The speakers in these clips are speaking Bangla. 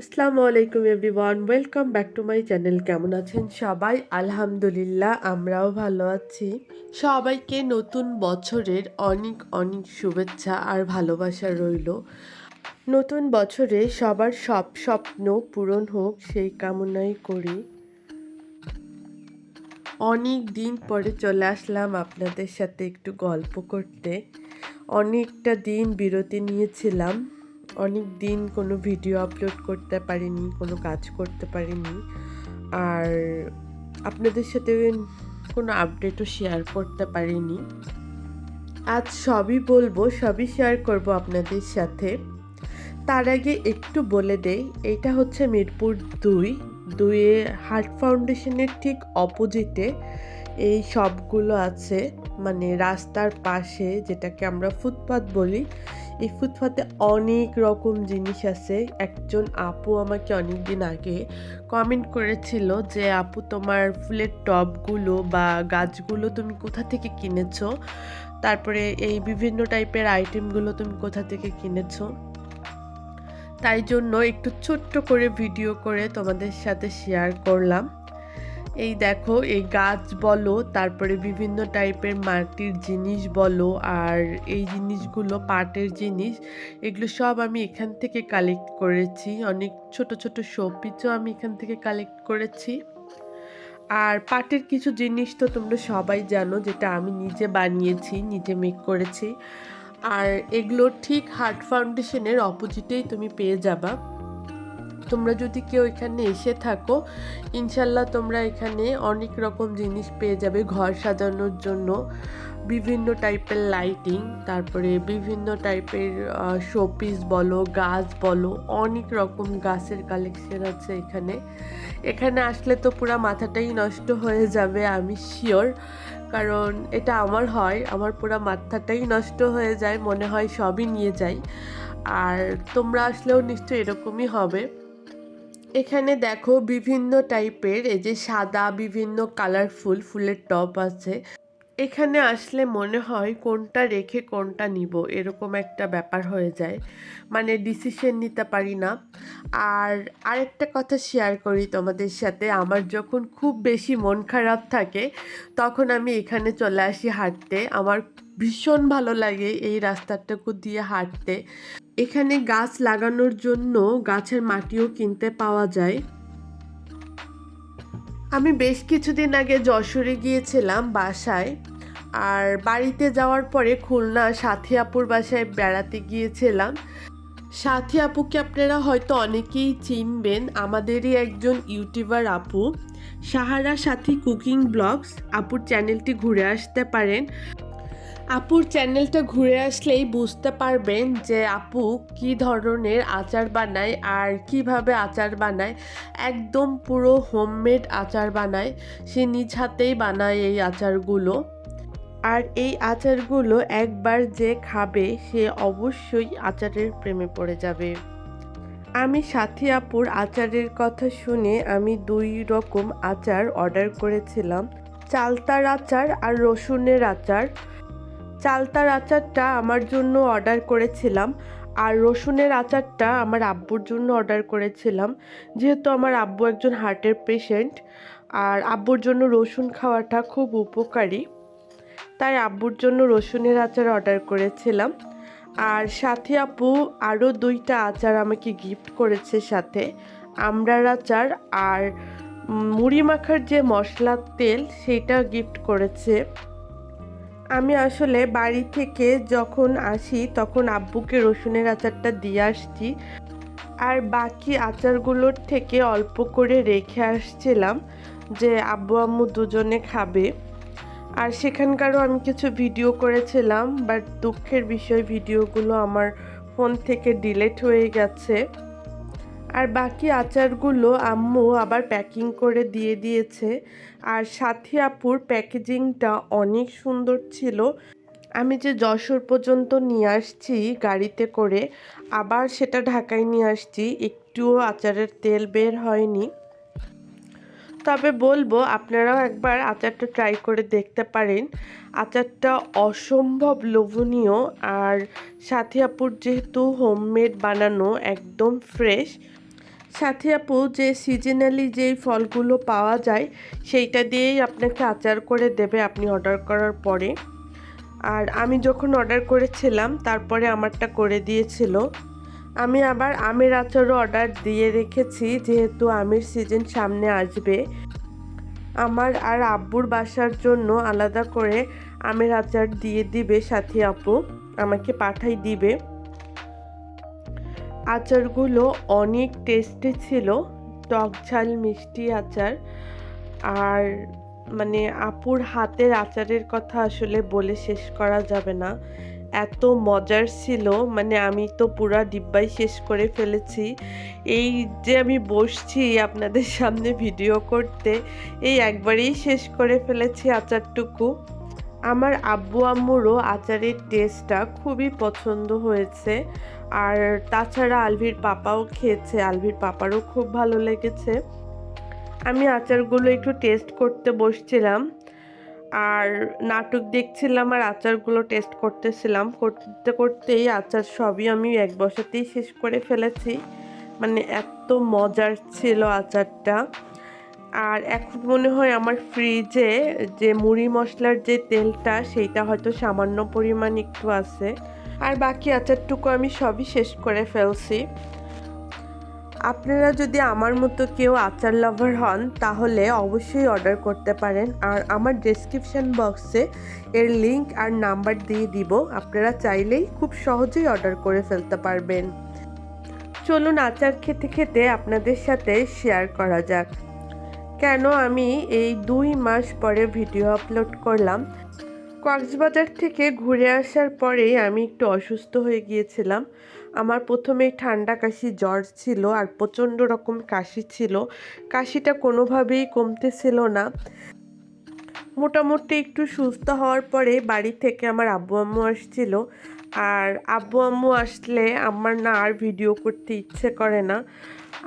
আসসালামু আলাইকুম everyone, welcome back to my channel. কেমন আছেন সবাই? আলহামদুলিল্লাহ, আমরাও ভালো আছি। সবাইকে নতুন বছরের অনেক অনেক শুভেচ্ছা আর ভালোবাসা রইল। নতুন বছরে সবার সব স্বপ্ন পূরণ হোক, সেই কামনাই করি। অনেক দিন পরে চলে আসলাম আপনাদের সাথে একটু গল্প করতে। অনেকটা দিন বিরতি নিয়েছিলাম। অনেক দিন কোনো ভিডিও আপলোড করতে পারিনি, কোনো কাজ করতে পারিনি। আর আপনাদের সাথে কোনো আপডেটও শেয়ার করতে পারিনি। আজ সবই বলব, সবই শেয়ার করব আপনাদের সাথে। তার আগে একটু বলে দেই, এটা হচ্ছে মিরপুর দুই। দুইয়ে হার্ট ফাউন্ডেশনের ঠিক অপোজিটে এই সবগুলো আছে। মানে রাস্তার পাশে যেটাকে আমরা ফুটপাত বলি এই ফুটপাতে অনেক রকম জিনিস আছে। একজন আপু আমাকে অনেক দিন আগে কমেন্ট করেছিল যে, আপু, তোমার ফুলের টবগুলো বা গাছগুলো তুমি কোথা থেকে কিনেছো? তারপরে এই বিভিন্ন টাইপের আইটেমগুলো তুমি কোথা থেকে কিনেছো? তাই জন্য একটু ছোট্ট করে ভিডিও করে তোমাদের সাথে শেয়ার করলাম। এই দেখো, এই গাছ বলো, তারপরে বিভিন্ন টাইপের মাটির জিনিস বলো, আর এই জিনিসগুলো পাটের জিনিস, এগুলো সব আমি এখান থেকে কালেক্ট করেছি। অনেক ছোট ছোট শোপিসও আমি এখান থেকে কালেক্ট করেছি। আর পাটের কিছু জিনিস তো তোমরা সবাই জানো, যেটা আমি নিজে বানিয়েছি, নিজে মেক করেছি। আর এগুলো ঠিক হার্ট ফাউন্ডেশনের অপোজিটেই তুমি পেয়ে যাবা। তোমরা যদি কেউ এখানে এসে থাকো, ইনশাল্লাহ তোমরা এখানে অনেক রকম জিনিস পেয়ে যাবে ঘর সাজানোর জন্য। বিভিন্ন টাইপের লাইটিং তারপরে বিভিন্ন টাইপের শোপিস বলো, গাছ বলো, অনেক রকম গাছের কালেকশন আছে এখানে। এখানে আসলে তো পুরো মাথাটাই নষ্ট হয়ে যাবে, আমি শিওর কারণ এটা আমার হয়, আমার পুরো মাথাটাই নষ্ট হয়ে যায়, মনে হয় সবই নিয়ে যাই। আর তোমরা আসলেও নিশ্চয়ই এরকমই হবে। এখানে দেখো বিভিন্ন টাইপের, এই যে সাদা বিভিন্ন কালারফুল ফুলের টপ আছে। এখানে আসলে মনে হয় কোনটা রেখে কোনটা নিব, এরকম একটা ব্যাপার হয়ে যায়। মানে ডিসিশন নিতে পারি না। আর আরেকটা কথা শেয়ার করি তোমাদের সাথে, আমার যখন খুব বেশি মন খারাপ থাকে, তখন আমি এখানে চলে আসি হাঁটতে। আমার ভীষণ ভালো লাগে এই রাস্তাটুকু দিয়ে হাঁটতে। এখানে গাছ লাগানোর জন্য গাছের মাটিও কিনতে পাওয়া যায়। আমি বেশ কিছুদিন আগে যশোরে গিয়েছিলাম বাসায়, আর বাড়িতে যাওয়ার পরে খুলনা সাথী আপুর বাসায় বেড়াতে গিয়েছিলাম। সাথী আপুকে আপনারা হয়তো অনেকেই চিনবেন, আমাদেরই একজন ইউটিউবার আপু। সাহারা সাথী কুকিং ব্লগস, আপুর চ্যানেলটি ঘুরে আসতে পারেন। আপুর চ্যানেলটা ঘুরে আসলেই বুঝতে পারবেন যে আপু কি ধরনের আচার বানায় আর কীভাবে আচার বানায়। একদম পুরো হোমমেড আচার বানায়। সে নিজ হাতেই বানায় এই আচারগুলো। আর এই আচারগুলো একবার যে খাবে, সে অবশ্যই আচারের প্রেমে পড়ে যাবে। আমি সাথী আপুর আচারের কথা শুনে আমি দুই রকম আচার অর্ডার করেছিলাম। চালতার আচার আর রসুনের আচার। চালতার আচারটা আমার জন্য অর্ডার করেছিলাম আর রসুনের আচারটা আমার আব্বুর জন্য অর্ডার করেছিলাম। যেহেতু আমার আব্বু একজন হার্টের পেশেন্ট আর আব্বুর জন্য রসুন খাওয়াটা খুব উপকারী, তাই আব্বুর জন্য রসুনের আচার অর্ডার করেছিলাম। আর সাথে আপু আরও দুইটা আচার আমাকে গিফট করেছে সাথে আমড়ার আচার আর মুড়ি মাখার যে মশলার তেল, সেটা গিফট করেছে। আমি আসলে বাড়ি থেকে যখন আসি তখন আব্বুকে রসুনের আচারটা দিয়ে আসছি। আর বাকি আচারগুলোর থেকে অল্প করে রেখে আসছিলাম যে আব্বু আম্মু দুজনে খাবে। আর সেখানকারও আমি কিছু ভিডিও করেছিলাম বাট দুঃখের বিষয়, ভিডিওগুলো আমার ফোন থেকে ডিলেট হয়ে গেছে। আর বাকি আচারগুলো আম্মু আবার প্যাকিং করে দিয়ে দিয়েছে। আর সাথী আপুর প্যাকেজিংটা অনেক সুন্দর ছিল। আমি যে যশোর পর্যন্ত নিয়ে আসছি গাড়িতে করে, আবার সেটা ঢাকায় নিয়ে আসছি, একটুও আচারের তেল বের হয়নি। তবে বলব, আপনারাও একবার আচারটা ট্রাই করে দেখতে পারেন। আচারটা অসম্ভব লোভনীয়, আর সাথী আপুর যেহেতু হোমমেড বানানো একদম ফ্রেশ সাথে আপু, যে সিজনালি যেই ফলগুলো পাওয়া যায়, সেইটা দিয়েই আপনাকে আচার করে দেবে আপনি অর্ডার করার পরে। আর আমি যখন অর্ডার করেছিলাম, তারপরে আমারটা করে দিয়েছিল। আমি আবার আমের আচারও অর্ডার দিয়ে রেখেছি, যেহেতু আমের সিজন সামনে আসবে। আমার আর আব্বুর বাসার জন্য আলাদা করে আমের আচার দিয়ে দিবে সাথী আপু, আমাকে পাঠাই দিবে। আচারগুলো অনেক টেস্টি ছিল, টক ঝাল, মিষ্টি আচার। আর মানে আপুর হাতের আচারের কথা আসলে বলে শেষ করা যাবে না। এত মজার ছিল মানে আমি তো পুরা ডিব্বাই শেষ করে ফেলেছি। এই যে আমি বসছি আপনাদের সামনে ভিডিও করতে, এই একবারেই শেষ করে ফেলেছি আচারটুকু। আমার আব্বু আম্মুরও আচারের টেস্টটা খুবই পছন্দ হয়েছে। আর তাছাড়া আলভির পাপাও খেয়েছে, আলভির পাপারও খুব ভালো লেগেছে। আমি আচারগুলো একটু টেস্ট করতে বসছিলাম, আর নাটক দেখছিলাম আর আচারগুলো টেস্ট করতেছিলাম। করতে করতেই আচার সবই আমি এক বসাতেই শেষ করে ফেলেছি। মানে এত মজার ছিল আচারটা। আর এখন মনে হয় আমার ফ্রিজে যে মুড়ি মশলার যে তেলটা, সেইটা হয়তো সামান্য পরিমাণ একটু আছে। আর বাকি আচারটুকু আমি সবই শেষ করে ফেলছি। আপনারা যদি আমার মতো কেউ আচার লাভার হন, তাহলে অবশ্যই অর্ডার করতে পারেন। আর আমার ডেসক্রিপশন বক্সে এর লিংক আর নাম্বার দিয়ে দিব। আপনারা চাইলেই খুব সহজেই অর্ডার করে ফেলতে পারবেন। চলুন আচার খেতে খেতে আপনাদের সাথে শেয়ার করা যাক। কেন আমি এই দুই মাস পরে ভিডিও আপলোড করলাম? কক্সবাজার থেকে ঘুরে আসার পরেই আমি একটু অসুস্থ হয়ে গিয়েছিলাম। আমার প্রথমেই ঠান্ডা কাশি জ্বর ছিল আর প্রচণ্ড রকম কাশি ছিল। কাশিটা কোনোভাবেই কমতেছিল না। মোটামুটি একটু সুস্থ হওয়ার পরে বাড়ি থেকে আমার আব্বু আম্মু আসছিল। আর আব্বু আম্মু আসলে আমার না আর ভিডিও করতে ইচ্ছে করে না।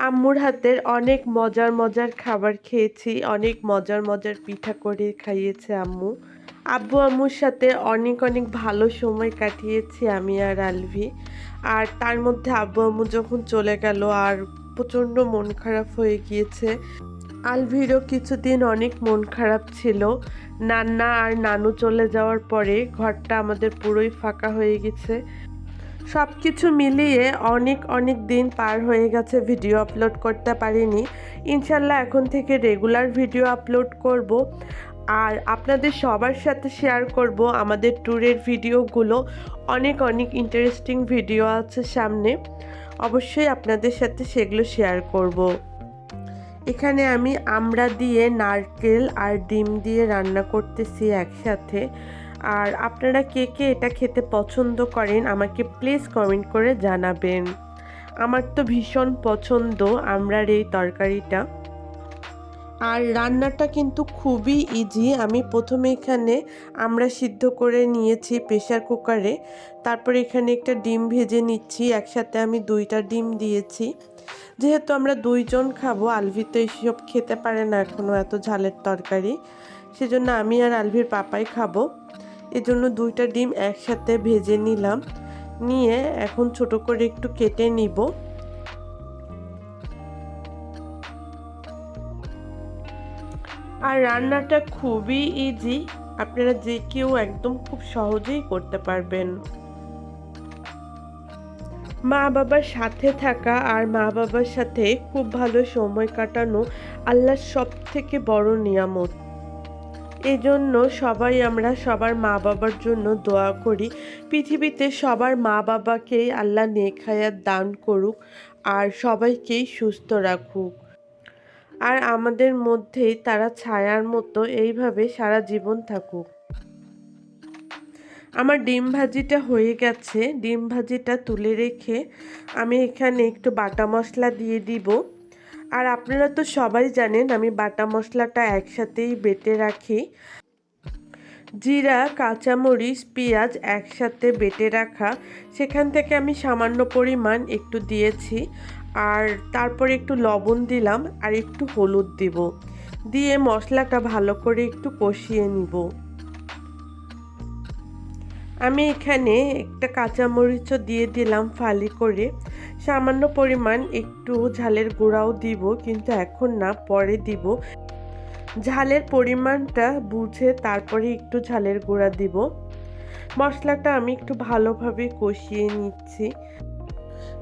আম্মুর হাতের অনেক মজার মজার খাবার খেয়েছি, অনেক মজার মজার পিঠা করে খাইয়েছে আম্মু। আব্বু আম্মুর সাথে অনেক অনেক ভালো সময় কাটিয়েছি আমি আর আলভি। আর তার মধ্যে আব্বু আম্মু যখন চলে গেল আর প্রচণ্ড মন খারাপ হয়ে গিয়েছে, আলভিরও কিছুদিন অনেক মন খারাপ ছিল। নান্না আর নানু চলে যাওয়ার পরে ঘরটা আমাদের পুরোই ফাঁকা হয়ে গেছে। সব কিছু মিলিয়ে অনেক অনেক দিন পার হয়ে গেছে, ভিডিও আপলোড করতে পারিনি। ইনশাল্লাহ এখন থেকে রেগুলার ভিডিও আপলোড করব। আর আপনাদের সবার সাথে শেয়ার করব আমাদের ট্যুরের ভিডিওগুলো অনেক অনেক ইন্টারেস্টিং ভিডিও আছে সামনে। অবশ্যই আপনাদের সাথে সেগুলো শেয়ার করব। এখানে আমি আমড়া দিয়ে নারকেল আর ডিম দিয়ে রান্না করতেছি একসাথে। আর আপনারা কে কে এটা খেতে পছন্দ করেন, আমাকে প্লিজ কমেন্ট করে জানাবেন। আমার তো ভীষণ পছন্দ আমরার এই তরকারিটা। আর রান্নাটা কিন্তু খুবই ইজি আমি প্রথমে এখানে আমরা সিদ্ধ করে নিয়েছি প্রেশার কুকারে। তারপর এখানে একটা ডিম ভেজে নিচ্ছি, একসাথে আমি দুইটা ডিম দিয়েছি। যেহেতু আমরা দুইজন খাব, আলভি তো এইসব খেতে পারে না এখনও এত ঝালের তরকারি। সেজন্য আমি আর আলভির পাপাই খাব। এজন্য দুইটা ডিম একসাথে ভেজে নিলাম। নিয়ে এখন ছোট করে একটু কেটে নিব। আর রান্নাটা খুবই ইজি আপনারা যে কেউ একদম খুব সহজেই করতে পারবেন। মা বাবার সাথে থাকা আর মা বাবার সাথে খুব ভালো সময় কাটানো আল্লাহর সব থেকে বড় নিয়ামত। এই জন্য সবাই আমরা সবার মা বাবার জন্য দোয়া করি। পৃথিবীতে সবার মা বাবাকেই আল্লাহ নেখায়াত দান করুক আর সবাইকেই সুস্থ রাখুক। আর আমাদের মধ্যেই তারা ছায়ার মতো এইভাবে সারা জীবন থাকুক। আমার ডিম ভাজিটা হয়ে গেছে। ডিম ভাজিটা তুলে রেখে আমি এখানে একটু বাটা মশলা দিয়ে দিব। আর আপনারা তো সবাই জানেন আমি বাটা মশলাটা একসাথেই বেটে রাখি। জিরা, কাঁচামরিচ, পেঁয়াজ একসাথে বেটে রাখা। সেখান থেকে আমি সামান্য পরিমাণ একটু দিয়েছি। আর তারপরে একটু লবণ দিলাম আর একটু হলুদ দিব। দিয়ে মশলাটা ভালো করে একটু কষিয়ে নিব। আমি এখানে একটা কাঁচামরিচও দিয়ে দিলাম ফালি করে। সামান্য পরিমাণ একটু ঝালের গুঁড়াও দিব, কিন্তু এখন না, পরে দিব। ঝালের পরিমাণটা বুঝে তারপরে একটু ঝালের গুঁড়া দিব। মশলাটা আমি একটু ভালোভাবে কষিয়ে নিচ্ছি।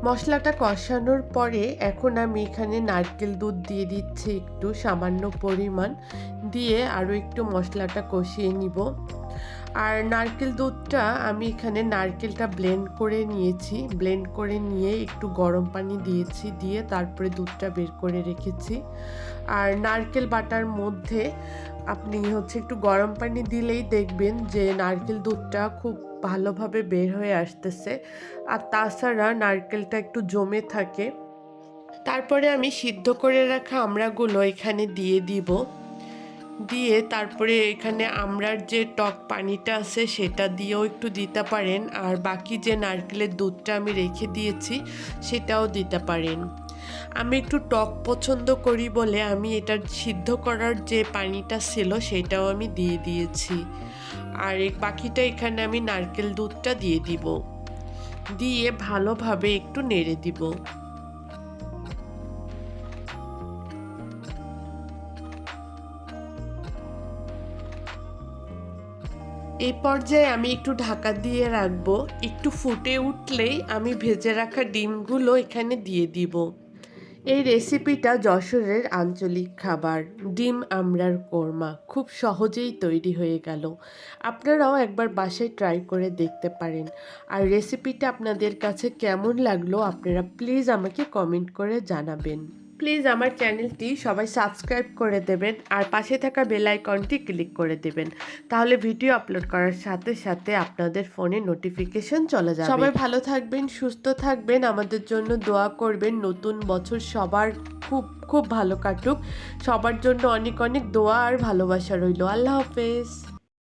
মশলাটা কষানোর পরে এখন আমি এখানে নারকেল দুধ দিয়ে দিচ্ছি একটু সামান্য পরিমাণ দিয়ে আরও একটু মশলাটা কষিয়ে নিব। আর নারকেল দুধটা আমি এখানে নারকেলটা ব্লেন্ড করে নিয়েছি। ব্লেন্ড করে নিয়ে একটু গরম পানি দিয়েছি, দিয়ে তারপরে দুধটা বের করে রেখেছি। আর নারকেল বাটার মধ্যে আপনি হচ্ছে একটু গরম পানি দিলেই দেখবেন যে নারকেল দুধটা খুব ভালোভাবে বের হয়ে আসতেছে। আর তাছাড়া নারকেলটা একটু জমে থাকে। তারপরে আমি সিদ্ধ করে রাখা আমড়াগুলো এখানে দিয়ে দিব। দিয়ে তারপরে এখানে আমড়ার যে টক পানিটা আছে সেটা দিয়েও একটু দিতে পারেন। আর বাকি যে নারকেলের দুধটা আমি রেখে দিয়েছি সেটাও দিতে পারেন। আমি একটু টক পছন্দ করি বলে আমি এটা সিদ্ধ করার যে পানিটা ছিল সেটাও আমি দিয়ে দিয়েছি। আর বাকিটা এখানে আমি নারকেল দুধটা দিয়ে দিব। দিয়ে ভালোভাবে একটু নেড়ে দিব। এই পর্যায়ে আমি একটু ঢাকা দিয়ে রাখব। একটু ফুটে উঠলেই আমি ভেজে রাখা ডিমগুলো এখানে দিয়ে দিব। এই রেসিপিটা যশোরের আঞ্চলিক খাবার, ডিম আমড়ার কোরমা, খুব সহজেই তৈরি হয়ে গেল। আপনারাও একবার বাসায় ট্রাই করে দেখতে পারেন। আর রেসিপিটা আপনাদের কাছে কেমন লাগল, আপনারা প্লিজ আমাকে কমেন্ট করে জানাবেন। প্লিজ আমার চ্যানেলটি সবাই সাবস্ক্রাইব করে দেবেন আর পাশে থাকা বেল আইকনটি ক্লিক করে দেবেন। তাহলে ভিডিও আপলোড করার সাথে সাথে আপনাদের ফোনে নোটিফিকেশন চলে যাবে। সবাই ভালো থাকবেন, সুস্থ থাকবেন, আমাদের জন্য দোয়া করবেন। নতুন বছর সবার খুব খুব ভালো কাটুক। সবার জন্য অনেক অনেক দোয়া আর ভালোবাসা রইল। আল্লাহ হাফেজ।